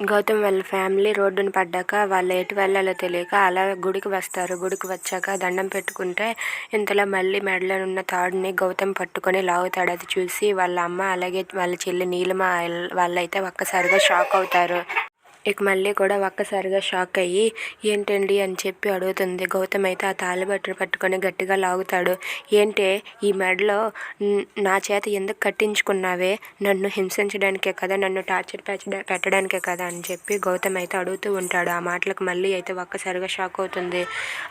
గౌతమ్ వాళ్ళ ఫ్యామిలీ రోడ్డున పడ్డాక వాళ్ళు ఎటు వెళ్ళాలో తెలియక అలా గుడికి వస్తారు. గుడికి వచ్చాక దండం పెట్టుకుంటే ఇంతలో మళ్ళీ మెడలో ఉన్న తాడుని గౌతమ్ పట్టుకొని లాగుతాడు. అది చూసి వాళ్ళ అమ్మ అలాగే వాళ్ళ చెల్లి నీలిమ వాళ్ళైతే ఒక్కసారిగా షాక్ అవుతారు. ఇక మళ్ళీ కూడా ఒక్కసారిగా షాక్ అయ్యి ఏంటండి? అని చెప్పి అడుగుతుంది. గౌతమ్ అయితే ఆ తాళిబట్టను పట్టుకొని గట్టిగా లాగుతాడు. ఏంటే ఈ మెడలో నా చేత ఎందుకు కట్టించుకున్నావే? నన్ను హింసించడానికే కదా? నన్ను టార్చర్ పెట్టడానికే కదా? అని చెప్పి గౌతమ్ అయితే అడుగుతూ ఉంటాడు. ఆ మాటలకు మళ్ళీ అయితే ఒక్కసారిగా షాక్ అవుతుంది.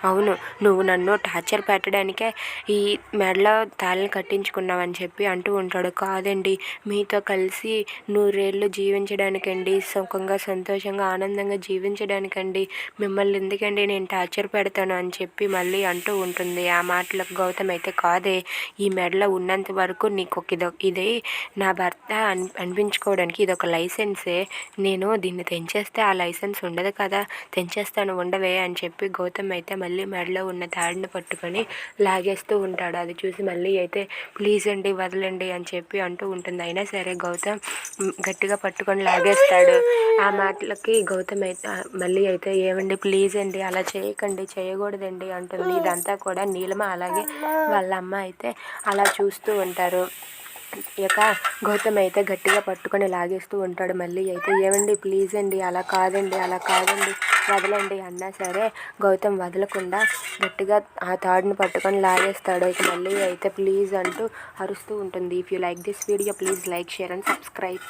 అవును నువ్వు నన్ను టార్చర్ పెట్టడానికే ఈ మెడలో తాళిని కట్టించుకున్నావని చెప్పి అంటూ ఉంటాడు. కాదండి మీతో కలిసి నూరేళ్ళు జీవించడానికండి. సుఖంగా సంతోషం సంతోషంగా ఆనందంగా జీవించడానికండి. మిమ్మల్ని ఎందుకండి నేను టార్చర్ పెడతాను అని చెప్పి మళ్ళీ అంటూ ఉంటుంది. ఆ మాటలకు గౌతమ్ అయితే కాదే ఈ మెడలో ఉన్నంత వరకు నీకు ఒక ఇదో ఇది నా భర్త అని అనిపించుకోవడానికి ఇది ఒక లైసెన్సే. నేను దీన్ని తెంచేస్తే ఆ లైసెన్స్ ఉండదు కదా తెంచేస్తాను ఉండవే అని చెప్పి గౌతమ్ అయితే మళ్ళీ మెడలో ఉన్న తాడిని పట్టుకొని లాగేస్తూ ఉంటాడు. అది చూసి మళ్ళీ అయితే ప్లీజ్ అండి వదలండి అని చెప్పి అంటూ ఉంటుంది. అయినా సరే గౌతమ్ గట్టిగా పట్టుకొని లాగేస్తాడు. ఆ మాటలు మాటలకి గౌతమ్ అయితే మళ్ళీ అయితే ఏమండి ప్లీజ్ అండి అలా చేయకండి చేయకూడదండి అంటుంది. ఇదంతా కూడా నీలమ అలాగే వాళ్ళ అమ్మ అయితే అలా చూస్తూ ఉంటారు. ఇక గౌతమ్ అయితే గట్టిగా పట్టుకొని లాగేస్తూ ఉంటాడు. మళ్ళీ అయితే ఏమండి ప్లీజ్ అండి అలా కాదండి అలా కాదండి వదలండి అన్నా సరే గౌతమ్ వదలకుండా గట్టిగా ఆ తాడుని పట్టుకొని లాగేస్తాడు. ఇక మళ్ళీ అయితే ప్లీజ్ అంటూ అరుస్తూ ఉంటుంది. If you like this video please like share and subscribe